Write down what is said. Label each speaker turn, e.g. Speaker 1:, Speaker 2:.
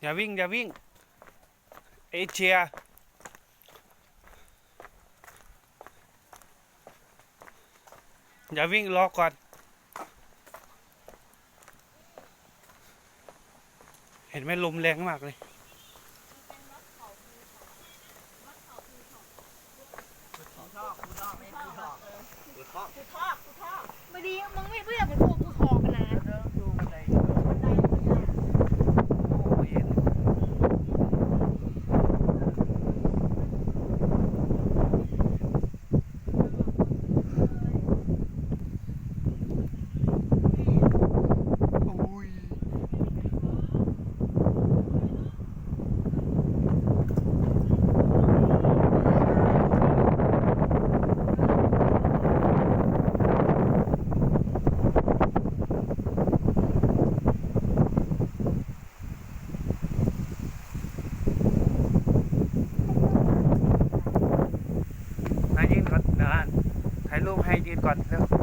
Speaker 1: อย่าวิ่ง อย่าวิ่ง เอเชีย อย่าวิ่งรอก่อน เห็นไหมลมแรงมากเลย
Speaker 2: ไม่ดีมึงไม่เพื่อเป็นพวกกูขอ
Speaker 1: 干的